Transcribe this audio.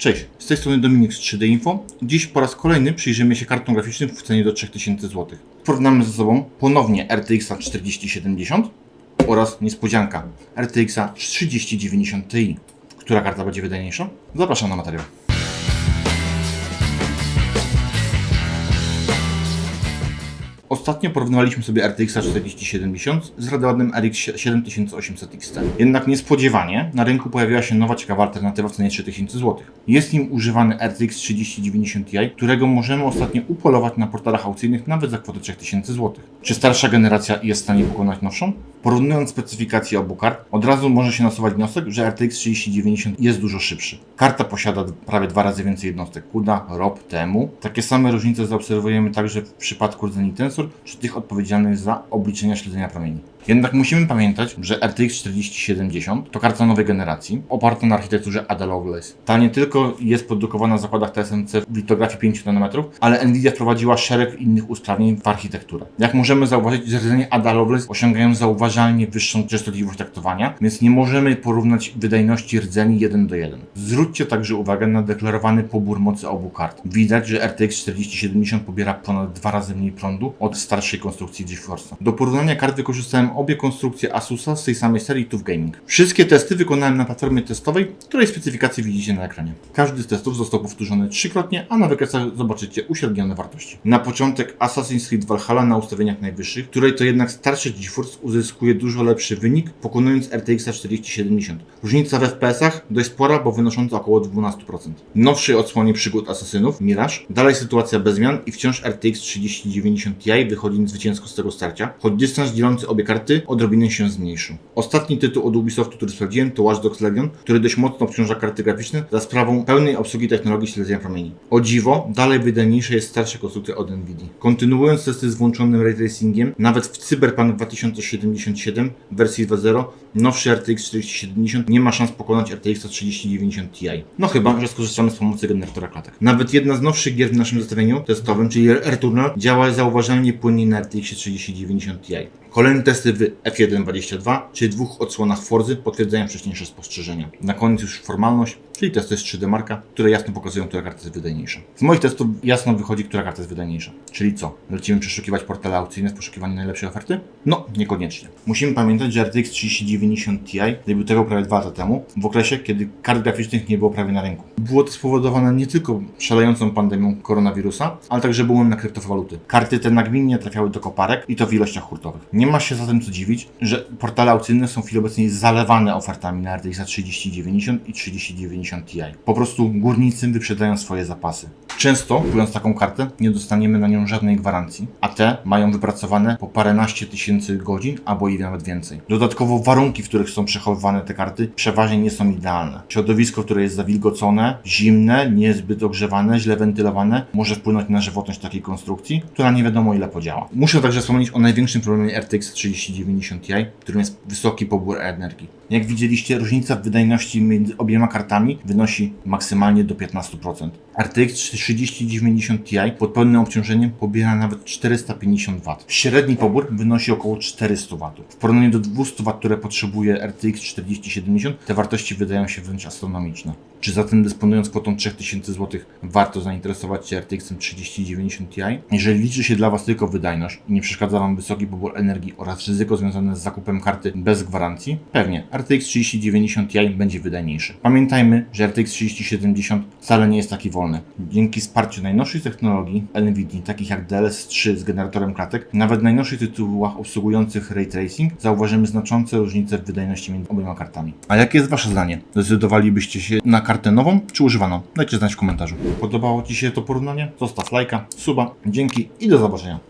Cześć, z tej strony Dominik z 3D Info. Dziś po raz kolejny przyjrzymy się kartom graficznym w cenie do 3000 zł. Porównamy ze sobą ponownie RTX 4070 oraz niespodzianka RTX 3090 Ti. Która karta będzie wydajniejsza? Zapraszam na materiał. Ostatnio porównywaliśmy sobie RTX 4070 z Radeonem RX 7800 XT. Jednak niespodziewanie na rynku pojawiła się nowa ciekawa alternatywa w cenie 3000 zł. Jest nim używany RTX 3090 Ti, którego możemy ostatnio upolować na portalach aukcyjnych nawet za kwotę 3000 zł. Czy starsza generacja jest w stanie pokonać nowszą? Porównując specyfikacje obu kart, od razu może się nasuwać wniosek, że RTX 3090 jest dużo szybszy. Karta posiada prawie dwa razy więcej jednostek CUDA, ROP, TEMU. Takie same różnice zaobserwujemy także w przypadku rdzeni Tensor, czy tych odpowiedzialnych za obliczenia śledzenia promieni. Jednak musimy pamiętać, że RTX 4070 to karta nowej generacji, oparta na architekturze Ada Lovelace. Ta nie tylko jest produkowana w zakładach TSMC w litografii 5 nanometrów, ale Nvidia wprowadziła szereg innych usprawnień w architekturę. Jak możemy zauważyć, rdzenie Ada Lovelace osiągają zauważalnie wyższą częstotliwość taktowania, więc nie możemy porównać wydajności rdzeni 1 do 1. Zwróćcie także uwagę na deklarowany pobór mocy obu kart. Widać, że RTX 4070 pobiera ponad dwa razy mniej prądu od starszej konstrukcji GeForce'a. Do porównania kart wykorzystałem obie konstrukcje Asusa z tej samej serii TUF Gaming. Wszystkie testy wykonałem na platformie testowej, której specyfikacje widzicie na ekranie. Każdy z testów został powtórzony trzykrotnie, a na wykresach zobaczycie uśrednione wartości. Na początek Assassin's Creed Valhalla na ustawieniach najwyższych, której to jednak starszy GeForce uzyskuje dużo lepszy wynik, pokonując RTX 4070. Różnica w FPS-ach dość spora, bo wynosząca około 12%. W nowszej odsłonie przygód Asasynów, Mirage, dalej sytuacja bez zmian i wciąż RTX 3090 Ti wychodzi zwycięsko z tego starcia, choć dystans dzielący obie karty odrobinę się zmniejszył. Ostatni tytuł od Ubisoftu, który sprawdziłem, to Watch Dogs Legion, który dość mocno obciąża karty graficzne za sprawą pełnej obsługi technologii śledzenia promieni. O dziwo, dalej wydajniejsza jest starsza konstrukcja od Nvidia. Kontynuując testy z włączonym ray tracingiem, nawet w Cyberpunk 2077 w wersji 2.0 nowszy RTX 4070 nie ma szans pokonać RTX 3090 Ti. No chyba, że skorzystamy z pomocy generatora klatek. Nawet jedna z nowszych gier w naszym zestawieniu testowym, czyli Returnal, działa zauważalnie płynniej na RTX 3090 Ti. Kolejne testy w F1.22, czyli dwóch odsłonach Forzy, potwierdzają wcześniejsze spostrzeżenia. Na koniec już formalność, czyli testy z 3D Marka, które jasno pokazują, która karta jest wydajniejsza. Z moich testów jasno wychodzi, która karta jest wydajniejsza. Czyli co? Lecimy przeszukiwać portale aukcyjne w poszukiwaniu najlepszej oferty? No, niekoniecznie. Musimy pamiętać, że RTX 3090 Ti debiutował prawie dwa lata temu, w okresie, kiedy kart graficznych nie było prawie na rynku. Było to spowodowane nie tylko szalejącą pandemią koronawirusa, ale także boomem na kryptowaluty. Karty te nagminnie trafiały do koparek i to w ilościach hurtowych. Nie ma się zatem co dziwić, że portale aukcyjne są w chwili obecnej zalewane ofertami na RTX 3090 i 3090 Ti. Po prostu górnicy wyprzedają swoje zapasy. Często, kupując taką kartę, nie dostaniemy na nią żadnej gwarancji, a te mają wypracowane po paręnaście tysięcy godzin, albo i nawet więcej. Dodatkowo warunki, w których są przechowywane te karty, przeważnie nie są idealne. Środowisko, które jest zawilgocone, zimne, niezbyt ogrzewane, źle wentylowane, może wpłynąć na żywotność takiej konstrukcji, która nie wiadomo ile podziała. Muszę także wspomnieć o największym problemie RTX 3090 Ti, którym jest wysoki pobór energii. Jak widzieliście, różnica w wydajności między obiema kartami wynosi maksymalnie do 15%. RTX 3090 Ti pod pełnym obciążeniem pobiera nawet 450 W. Średni pobór wynosi około 400 W. W porównaniu do 200 W, które potrzebuje RTX 4070, te wartości wydają się wręcz astronomiczne. Czy zatem dysponując kwotą 3000 zł warto zainteresować się RTX 3090 Ti? Jeżeli liczy się dla Was tylko wydajność i nie przeszkadza Wam wysoki pobór energii oraz ryzyko związane z zakupem karty bez gwarancji, pewnie RTX 3090 Ti będzie wydajniejszy. Pamiętajmy, że RTX 3070 wcale nie jest taki wolny. Dzięki wsparciu najnowszych technologii NVIDIA, takich jak DLS3 z generatorem klatek, nawet w najnowszych tytułach obsługujących ray tracing zauważymy znaczące różnice w wydajności między obiema kartami. A jakie jest Wasze zdanie? Zdecydowalibyście się na kartę nową czy używaną? Dajcie znać w komentarzu. Podobało Ci się to porównanie? Zostaw lajka, suba, dzięki i do zobaczenia.